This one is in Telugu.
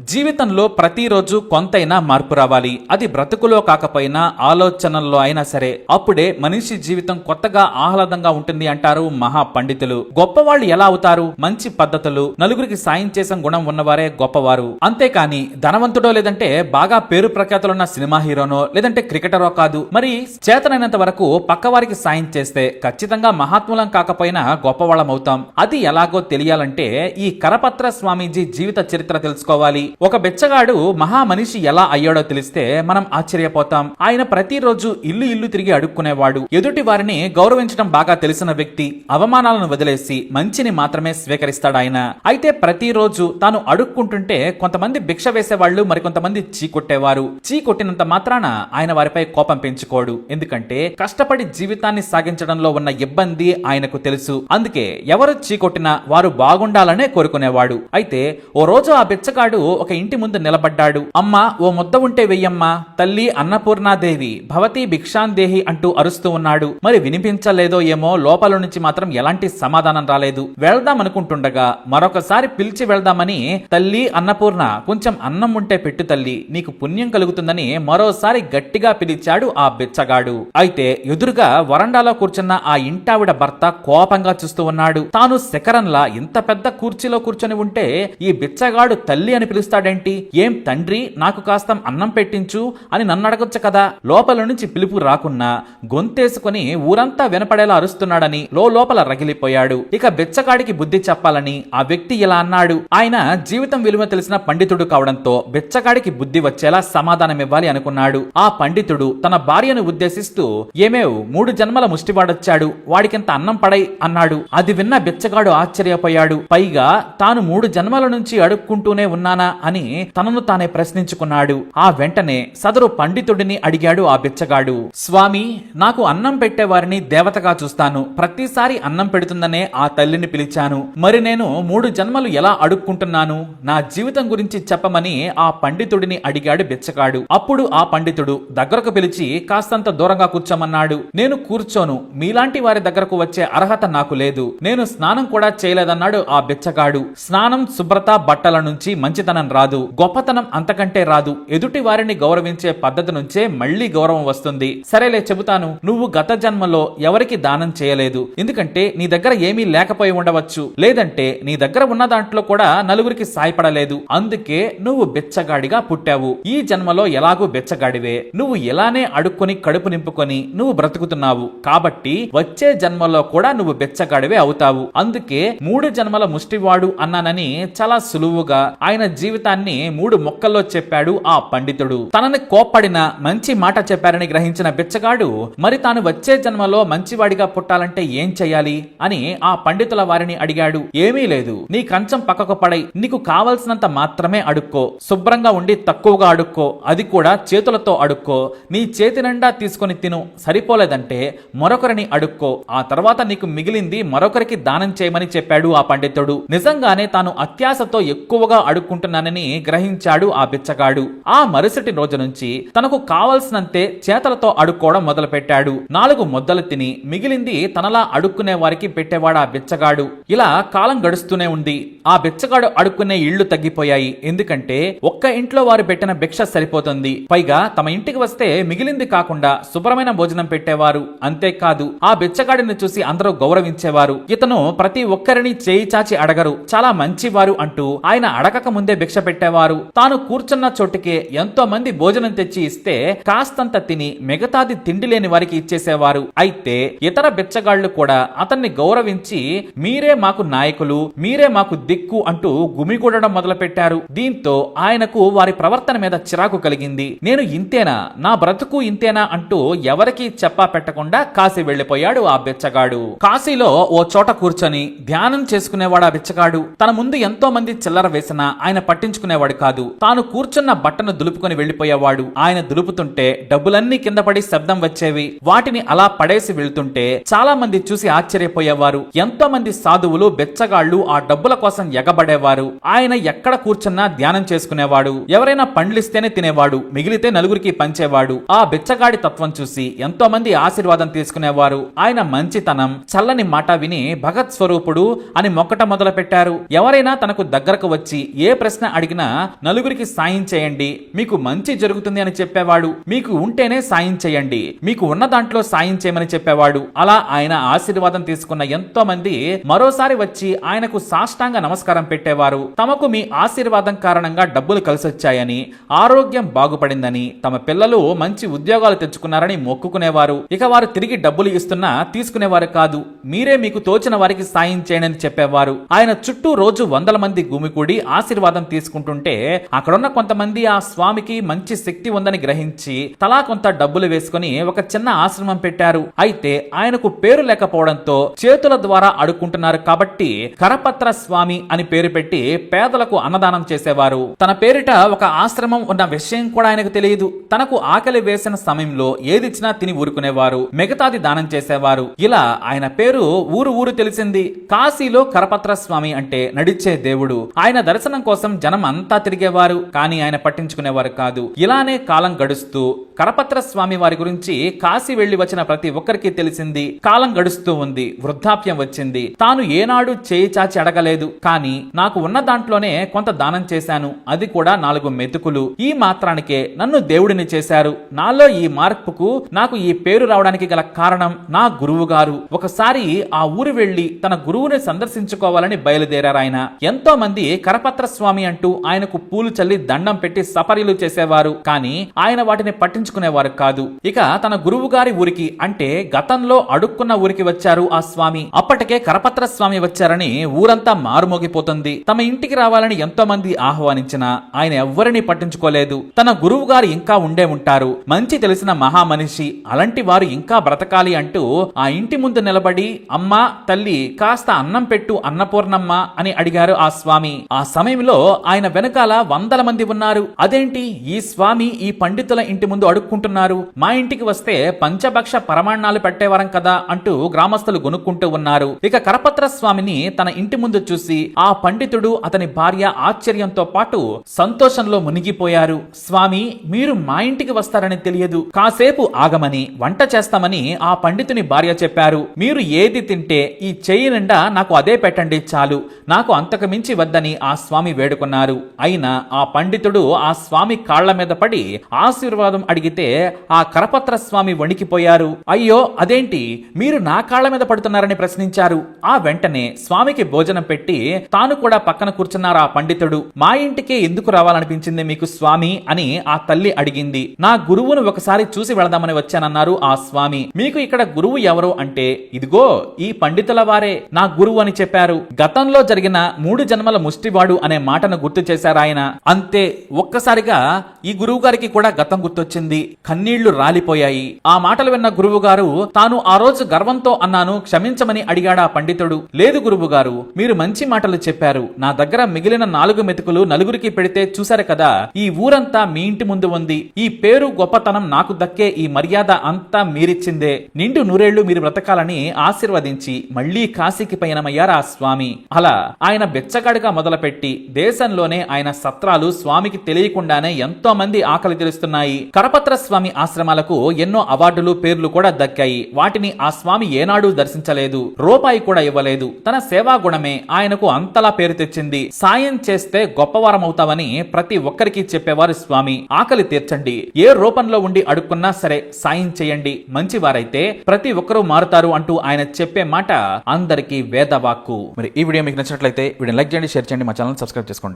జీవితంలో ప్రతిరోజు కొంతైనా మార్పు రావాలి. అది బ్రతుకులో కాకపోయినా ఆలోచనల్లో అయినా సరే. అప్పుడే మనిషి జీవితం కొత్తగా ఆహ్లాదంగా ఉంటుంది అంటారు మహా పండితులు గొప్పవాళ్ళు ఎలా అవుతారు? మంచి పద్ధతులు. నలుగురికి సాయం చేసిన గుణం ఉన్నవారే గొప్పవారు. అంతేకాని ధనవంతుడో లేదంటే బాగా పేరు ప్రఖ్యాతులున్న సినిమా హీరోనో లేదంటే క్రికెటరో కాదు. మరి చేతనైనంత వరకు పక్కవారికి సాయం చేస్తే ఖచ్చితంగా మహాత్ములం కాకపోయినా గొప్పవాళ్ళం అవుతాం. అది ఎలాగో తెలియాలంటే ఈ కరపత్ర స్వామీజీ జీవిత చరిత్ర తెలుసుకోవాలి. ఒక బెచ్చగాడు మహా మనిషి ఎలా అయ్యాడో తెలిస్తే మనం ఆశ్చర్యపోతాం. ఆయన ప్రతిరోజు ఇల్లు ఇల్లు తిరిగి అడుక్కునేవాడు. ఎదుటి వారిని గౌరవించడం బాగా తెలిసిన వ్యక్తి. అవమానాలను వదిలేసి మంచిని మాత్రమే స్వీకరిస్తాడు ఆయన. అయితే ప్రతిరోజు తాను అడుక్కుంటుంటే కొంతమంది భిక్ష వేసేవాళ్ళు మరికొంతమంది చీ కొట్టేవారు చీ కొట్టినంత మాత్రాన ఆయన వారిపై కోపం పెంచుకోడు. ఎందుకంటే కష్టపడి జీవితాన్ని సాగించడంలో ఉన్న ఇబ్బంది ఆయనకు తెలుసు. అందుకే ఎవరు చీకొట్టినా వారు బాగుండాలనే కోరుకునేవాడు. అయితే ఓ రోజు ఆ బిచ్చగాడు ఒక ఇంటి ముందు నిలబడ్డాడు. అమ్మా ఓ ముద్ద ఉంటే వెయ్యమ్మా. తల్లి అన్నపూర్ణాదేవి భవతి భిక్షాందేహి అంటూ అరుస్తూ ఉన్నాడు. మరి వినిపించలేదో ఏమో లోపల నుంచి మాత్రం ఎలాంటి సమాధానం రాలేదు. వెళ్దాం అనుకుంటుండగా మరొకసారి పిలిచి వెళ్దామని తల్లి అన్నపూర్ణ కొంచెం అన్నం ఉంటే పెట్టు తల్లి. నీకు పుణ్యం కలుగుతుందని మరోసారి గట్టిగా పిలిచాడు ఆ బిచ్చగాడు. అయితే ఎదురుగా వరండాలో కూర్చున్న ఆ ఇంటావిడ భర్త కోపంగా చూస్తూ ఉన్నాడు. తాను శకరంలా ఇంత పెద్ద కుర్చీలో కూర్చొని ఉంటే ఈ బిచ్చగాడు తల్లి అని పిలుస్తాడేంటి? ఏం తండ్రి నాకు కాస్త అన్నం పెట్టించు అని నన్ను అడగొచ్చు కదా? లోపల నుంచి పిలుపు రాకున్నా గొంతేసుకుని ఊరంతా వినపడేలా అరుస్తున్నాడని లో లోపల రగిలిపోయాడు. ఇక బిచ్చగాడికి బుద్ధి చెప్పాలని ఆ వ్యక్తి ఇలా అన్నాడు. ఆయన జీవితం విలువ తెలిసిన పండితుడు కావడంతో బిచ్చగాడికి బుద్ధి వచ్చేలా సమాధానం ఇవ్వాలి అనుకున్నాడు. ఆ పండితుడు తన భార్యను ఉద్దేశిస్తూ ఏమేవ్ మూడు జన్మల ముష్టివాడొచ్చాడు. వాడికింత అన్నం పడై అన్నాడు. అది విన్న బిచ్చగాడు ఆశ్చర్యపోయాడు. పైగా తాను మూడు జన్మల నుంచి అడుక్కుంటూనే ఉన్నానా? అని తనను తానే ప్రశ్నించుకున్నాడు. ఆ వెంటనే సదరు పండితుడిని అడిగాడు ఆ బిచ్చగాడు స్వామి నాకు అన్నం పెట్టేవారిని దేవతగా చూస్తాను. ప్రతిసారి అన్నం పెడుతుందనే ఆ తల్లిని పిలిచాను. మరి నేను మూడు జన్మలు ఎలా అడుక్కుంటున్నాను? నా జీవితం గురించి చెప్పమని ఆ పండితుడిని అడిగాడు బిచ్చగాడు. అప్పుడు ఆ పండితుడు దగ్గరకు పిలిచి కాస్తంత దూరంగా కూర్చోమన్నాడు. నేను కూర్చోను. మీలాంటి వారి దగ్గరకు వచ్చే అర్హత నాకు లేదు. నేను స్నానం కూడా చేయలేదన్నాడు ఆ బిచ్చగాడు. స్నానం శుభ్రత బట్టల నుంచి మంచితనం రాదు. గొప్పతనం అంతకంటే రాదు. ఎదుటి వారిని గౌరవించే పద్ధతి నుంచే మళ్ళీ గౌరవం వస్తుంది. సరేలే చెబుతాను. నువ్వు గత జన్మలో ఎవరికి దానం చేయలేదు? ఎందుకంటే నీ దగ్గర ఏమీ లేకపోయి ఉండవచ్చు. లేదంటే నీ దగ్గర ఉన్న దాంట్లో కూడా నలుగురికి సాయపడలేదు. అందుకే నువ్వు బెచ్చగాడిగా పుట్టావు. ఈ జన్మలో ఎలాగూ బెచ్చగాడివే. నువ్వు ఎలానే అడుక్కొని కడుపు నింపుకొని నువ్వు బ్రతుకుతున్నావు. కాబట్టి వచ్చే జన్మలో కూడా నువ్వు బెచ్చగాడివే అవుతావు. అందుకే మూడు జన్మల ముష్టివాడు అన్నానని చాలా సులువుగా ఆయన జీవితాన్ని మూడు మొక్కల్లో చెప్పాడు ఆ పండితుడు. తనని కోప్పడిన మంచి మాట చెప్పారని గ్రహించిన బిచ్చగాడు మరి తాను వచ్చే జన్మలో మంచివాడిగా పుట్టాలంటే ఏం చెయ్యాలి? అని ఆ పండితుల వారిని అడిగాడు. ఏమీ లేదు. నీ కంచం పక్కకు పడై నీకు కావలసినంత మాత్రమే అడుక్కో. శుభ్రంగా ఉండి తక్కువగా అడుక్కో. అది కూడా చేతులతో అడుక్కో. నీ చేతి నిండా తీసుకొని తిను. సరిపోలేదంటే మరొకరిని అడుక్కో. ఆ తర్వాత నీకు మిగిలింది మరొకరికి దానం చేయమని చెప్పాడు ఆ పండితుడు. నిజంగానే తాను అత్యాశతో ఎక్కువగా అడుక్కుంటున్న చేస్తున్నానని గ్రహించాడు ఆ బిచ్చగాడు. ఆ మరుసటి రోజు నుంచి తనకు కావలసినంతే చేతలతో అడుక్కోవడం మొదలుపెట్టాడు. నాలుగు ముద్దలు తిని మిగిలింది తనలా అడుక్కునే వారికి పెట్టేవాడు ఆ బిచ్చగాడు. ఇలా కాలం గడుస్తూనే ఉంది. ఆ బిచ్చగాడు అడుక్కునే ఇళ్ళు తగ్గిపోయాయి. ఎందుకంటే ఒక్క ఇంట్లో వారు పెట్టిన భిక్ష సరిపోతుంది. పైగా తమ ఇంటికి వస్తే మిగిలింది కాకుండా శుభ్రమైన భోజనం పెట్టేవారు. అంతేకాదు ఆ బిచ్చగాడిని చూసి అందరూ గౌరవించేవారు. ఇతను ప్రతి ఒక్కరిని చేయి చాచి అడగరు. చాలా మంచివారు అంటూ ఆయన అడగక ముందే భిక్ష పెట్టేవారు. తాను కూర్చున్న చోటుకే ఎంతో మంది భోజనం తెచ్చి ఇస్తే కాస్తంత తిని మిగతాది తిండి లేని వారికి ఇచ్చేసేవారు. అయితే ఇతర బిచ్చగాళ్ళు కూడా అతన్ని గౌరవించి మీరే మాకు నాయకులు మీరే మాకు దిక్కు అంటూ గుమిగూడడం మొదలుపెట్టారు. దీంతో ఆయనకు వారి ప్రవర్తన మీద చిరాకు కలిగింది. నేను ఇంతేనా? నా బ్రతుకు ఇంతేనా? అంటూ ఎవరికీ చెప్పా పెట్టకుండా కాశీ వెళ్ళిపోయాడు ఆ బిచ్చగాడు. కాశీలో ఓ చోట కూర్చొని ధ్యానం చేసుకునేవాడు ఆ బిచ్చగాడు. తన ముందు ఎంతో మంది చిల్లర వేసినా ఆయన పట్టించుకునేవాడు కాదు. తాను కూర్చున్న బట్టను దులుపుకొని వెళ్ళిపోయేవాడు ఆయన దులుపుతుంటే డబ్బులన్నీ కింద పడి శబ్దం వచ్చేవి. వాటిని అలా పడేసి వెళ్తుంటే చాలా మంది చూసి ఆశ్చర్యపోయేవారు. ఎంతో మంది సాధువులు బెచ్చగాళ్ళు ఆ డబ్బుల కోసం ఎగబడేవారు. ఆయన ఎక్కడ కూర్చున్నా ధ్యానం చేసుకునేవాడు. ఎవరైనా పండ్లిస్తేనే తినేవాడు. మిగిలితే నలుగురికి పంచేవాడు. ఆ బెచ్చగాడి తత్వం చూసి ఎంతో మంది ఆశీర్వాదం తీసుకునేవారు. ఆయన మంచితనం చల్లని మాట విని భగత్ స్వరూపుడు అని మొక్కట మొదలు పెట్టారు ఎవరైనా తనకు దగ్గరకు వచ్చి ఏ ప్రశ్న అడిగినా నలుగురికి సాయం చేయండి. మీకు మంచి జరుగుతుంది అని చెప్పేవాడు. మీకు ఉంటేనే సాయం చేయండి. మీకు ఉన్న దాంట్లో సాయం చేయమని చెప్పేవాడు. అలా ఆయన ఆశీర్వాదం తీసుకున్న ఎంతో మంది మరోసారి వచ్చి ఆయనకు సాష్టాంగ నమస్కారం పెట్టేవారు. తమకు మీ ఆశీర్వాదం కారణంగా డబ్బులు కలిసొచ్చాయని ఆరోగ్యం బాగుపడిందని తమ పిల్లలు మంచి ఉద్యోగాలు తెచ్చుకున్నారని మొక్కుకునేవారు. ఇక వారు తిరిగి డబ్బులు ఇస్తున్నా తీసుకునేవారు కాదు. మీరే మీకు తోచిన వారికి సాయం చేయండి చెప్పేవారు. ఆయన చుట్టూ రోజు వందల మంది గుమికూడి ఆశీర్వాదం తీసుకుంటుంటే అక్కడున్న కొంతమంది ఆ స్వామికి మంచి శక్తి ఉందని గ్రహించి తలా కొంత డబ్బులు వేసుకుని ఒక చిన్న ఆశ్రమం పెట్టారు. అయితే ఆయనకు పేరు లేకపోవడంతో చేతుల ద్వారా అడుక్కుంటున్నారు కాబట్టి కరపత్ర స్వామి అని పేరు పెట్టి పేదలకు అన్నదానం చేసేవారు. తన పేరిట ఒక ఆశ్రమం ఉన్న విషయం కూడా ఆయనకు తెలియదు. తనకు ఆకలి వేసిన సమయంలో ఏదిచ్చినా తిని ఊరుకునేవారు. మిగతాది దానం చేసేవారు. ఇలా ఆయన పేరు ఊరు ఊరు తెలిసింది. కాశీలో కరపత్ర స్వామి అంటే నడిచే దేవుడు. ఆయన దర్శనం కోసం జనం అంతా తిరిగేవారు కానీ ఆయన పట్టించుకునేవారు కాదు. ఇలానే కాలం గడుస్తూ కరపత్ర స్వామి వారి గురించి కాశీ వెళ్ళి వచ్చిన ప్రతి ఒక్కరికి తెలిసింది. కాలం గడుస్తూ ఉంది. వృద్ధాప్యం వచ్చింది. తాను ఏనాడు చేయి చాచి అడగలేదు. కానీ నాకు ఉన్న దాంట్లోనే కొంత దానం చేశాను. అది కూడా నాలుగు మెతుకులు. ఈ మాత్రానికే నన్ను దేవుడిని చేశారు. నాలో ఈ మార్పుకు నాకు ఈ పేరు రావడానికి గల కారణం నా గురువు గారు ఒకసారి ఆ ఊరు వెళ్ళి తన గురువుని సందర్శించుకోవాలని బయలుదేరారు ఆయన. ఎంతో మంది కరపత్ర స్వామి అంటూ ఆయనకు పూలు చల్లి దండం పెట్టి సపర్యలు చేసేవారు. కానీ ఆయన వాటిని పట్టించుకునేవారు కాదు. ఇక తన గురువు గారి ఊరికి అంటే గతంలో అడుక్కున్న ఊరికి వచ్చారు ఆ స్వామి. అప్పటికే కరపత్ర స్వామి వచ్చారని ఊరంతా మారుమోగిపోతుంది. తమ ఇంటికి రావాలని ఎంతో మంది ఆహ్వానించినా ఆయన ఎవ్వరిని పట్టించుకోలేదు. తన గురువు గారు ఇంకా ఉండే ఉంటారు. మంచి తెలిసిన మహామనిషి అలాంటి వారు ఇంకా బ్రతకాలి అంటూ ఆ ఇంటి ముందు నిలబడి అమ్మా తల్లి కాస్త అన్నం పెట్టు అన్నపూర్ణమ్మ అని అడిగారు ఆ స్వామి. ఆ సమయంలో ఆయన వెనకాల వందల మంది ఉన్నారు. అదేంటి? ఈ స్వామి ఈ పండితుల ఇంటి ముందు అడుక్కుంటున్నారు మా ఇంటికి వస్తే పంచభక్ష పరమాణాలు పెట్టేవారం కదా అంటూ గ్రామస్తులు గొనుక్కుంటూ ఉన్నారు. ఇక కరపత్ర స్వామిని తన ఇంటి ముందు చూసి ఆ పండితుడు అతని భార్య ఆశ్చర్యంతో పాటు సంతోషంలో మునిగిపోయారు. స్వామి మీరు మా ఇంటికి వస్తారని తెలియదు. కాసేపు ఆగమని వంట చేస్తామని ఆ పండితుని భార్య చెప్పారు. మీరు ఏది తింటే ఈ చెయ్యి నిండా నాకు అదే పెట్టండి చాలు. నాకు అంతకు మించి వద్దని ఆ స్వామి వేడుకున్నారు. అయినా ఆ పండితుడు ఆ స్వామి కాళ్ళ మీద పడి ఆశీర్వాదం అడిగితే ఆ కరపత్ర స్వామి వణికిపోయారు. అయ్యో అదేంటి? మీరు నా కాళ్ళ మీద పడుతున్నారని ప్రశ్నించారు. ఆ వెంటనే స్వామికి భోజనం పెట్టి తాను కూడా పక్కన కూర్చున్నారు ఆ పండితుడు? మా ఇంటికే ఎందుకు రావాలనిపించింది మీకు స్వామి? అని ఆ తల్లి అడిగింది. నా గురువును ఒకసారి చూసి వెళదామని వచ్చానన్నారు ఆ స్వామి. మీకు ఇక్కడ గురువు ఎవరు అంటే? ఇదిగో ఈ పండితుల వారే నా గురువు అని చెప్పారు. గతంలో జరిగిన మూడు జన్మల ముష్టివాడు అనే మాటను గుర్తు చేశారు ఆయన అంతే ఒక్కసారిగా ఈ గురువు గారికి కూడా గతం గుర్తొచ్చింది. కన్నీళ్ళు రాలిపోయాయి. ఆ మాటలు విన్న గురువు గారు తాను ఆ రోజు గర్వంతో అన్నాను క్షమించమని అడిగాడా పండితుడు. లేదు గురువు గారు మీరు మంచి మాటలు చెప్పారు. నా దగ్గర మిగిలిన నాలుగు మెతుకులు నలుగురికి పెడితే చూశారు కదా ఈ ఊరంతా మీ ఇంటి ముందు ఉంది. ఈ పేరు గొప్పతనం నాకు దక్కే ఈ మర్యాద అంతా మీరిచ్చిందే. నిండు నూరేళ్ళు మీరు బ్రతకాలని ఆశీర్వదించి మళ్ళీ కాశీకి పయనమయ్యారు ఆ స్వామి? అలా ఆయన బెచ్చగాడిగా మొదలుపెట్టి దేశంలోనే ఆయన సత్రాలు స్వామికి తెలియకుండానే ఎంతో మంది ఆకలి తెలుస్తున్నాయి. కరపత్ర స్వామి ఆశ్రమాలకు ఎన్నో అవార్డులు పేర్లు కూడా దక్కాయి. వాటిని ఆ స్వామి ఏనాడూ దర్శించలేదు. రూపాయి కూడా ఇవ్వలేదు. తన సేవా గుణమే ఆయనకు అంతలా పేరు తెచ్చింది. సాయం చేస్తే గొప్పవారమవుతామని ప్రతి ఒక్కరికి చెప్పేవారు స్వామి. ఆకలి తీర్చండి. ఏ రూపంలో ఉండి అడుక్కున్నా సరే సాయం చేయండి. మంచివారైతే ప్రతి ఒక్కరూ మారుతారు అంటూ ఆయన చెప్పే మాట అందరికీ వేదవాక్కు. మరి ఈ వీడియో మీకు నచ్చినట్లయితే వీడియో లైక్ చేయండి షేర్ చేయండి మా ఛానల్ సబ్స్క్రైబ్ చేసుకోండి.